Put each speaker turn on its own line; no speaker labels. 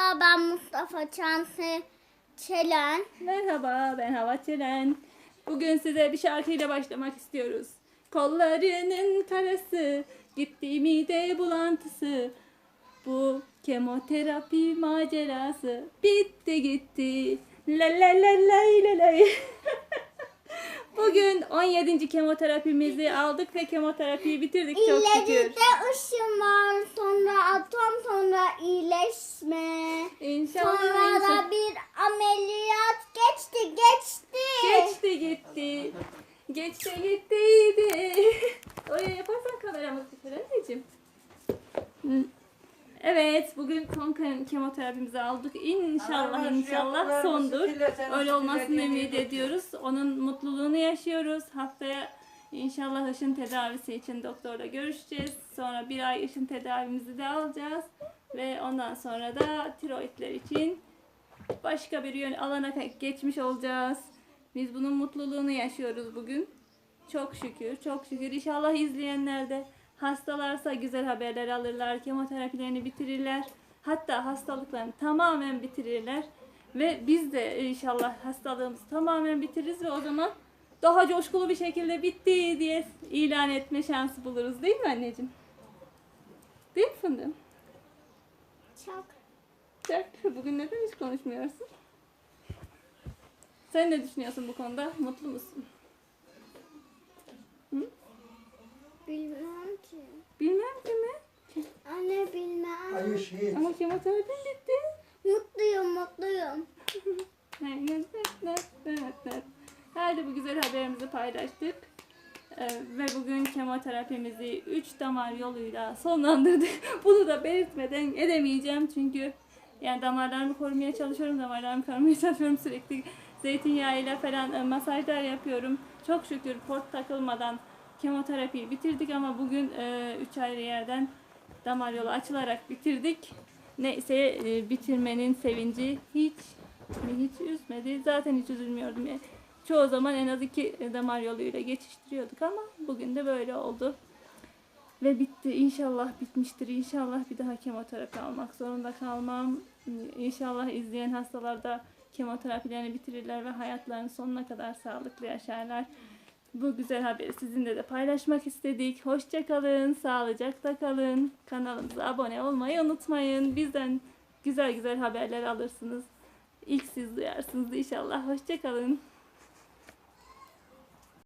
Ben Mustafa Çansı Çelen.
Merhaba ben Hava Çelen. Bugün size bir şarkıyla başlamak istiyoruz. Kollarının karası, gitti mide bulantısı. Bu kemoterapi macerası bitti gitti. La la la la la la. Bugün 17. kemoterapimizi aldık ve kemoterapiyi bitirdik çok şükür.
İleride ışın var, sonra atom, sonra iyileşme.
İnşallah.
Sonra
inşallah.
da bir ameliyat geçti, geçti.
Geçti gitti. Gittiydi. Oraya yaparsan kameramız biter anneciğim. Evet bugün son ke- kemoterapimizi aldık. İnşallah inşallah sondur. Öyle olmasını ümit ediyoruz. Onun mutluluğunu yaşıyoruz. Haftaya inşallah ışın tedavisi için doktorla görüşeceğiz. Sonra bir ay ışın tedavimizi de alacağız. Ve ondan sonra da tiroidler için başka bir yön alana geçmiş olacağız. Biz bunun mutluluğunu yaşıyoruz bugün. Çok şükür, çok şükür. İnşallah izleyenler de hastalarsa güzel haberler alırlar, kemoterapilerini bitirirler. Hatta hastalıklarını tamamen bitirirler. Ve biz de inşallah hastalığımızı tamamen bitiririz ve o zaman daha coşkulu bir şekilde bitti diye ilan etme şansı buluruz değil mi anneciğim? Değil mi fındığım?
Çok.
Çok. Bugün neden hiç konuşmuyorsun? Sen ne düşünüyorsun bu konuda? Mutlu musun?
Are you shit?
Ama kemoterapim bitti.
Mutluyum, mutluyum.
Hadi bu güzel haberimizi paylaştık. Ee, ve bugün kemoterapimizi 3 damar yoluyla sonlandırdık. Bunu da belirtmeden edemeyeceğim çünkü yani damarlarımı korumaya çalışıyorum, damarlarımı korumaya çalışıyorum sürekli zeytinyağıyla falan e, masajlar yapıyorum. Çok şükür port takılmadan kemoterapiyi bitirdik ama bugün 3 ayrı yerden damar yolu açılarak bitirdik. Neyse e, bitirmenin sevinci hiç hiç üzmedi. Zaten hiç üzülmüyordum. Yani çoğu zaman en az iki damar yoluyla geçiştiriyorduk ama bugün de böyle oldu. Ve bitti. İnşallah bitmiştir. İnşallah bir daha kemoterapi almak zorunda kalmam. İnşallah izleyen hastalar da kemoterapilerini bitirirler ve hayatlarının sonuna kadar sağlıklı yaşarlar. Bu güzel haberi sizinle de paylaşmak istedik. Hoşça kalın, sağlıcakla kalın. Kanalımıza abone olmayı unutmayın. Bizden güzel güzel haberler alırsınız. İlk siz duyarsınız inşallah. Hoşça kalın.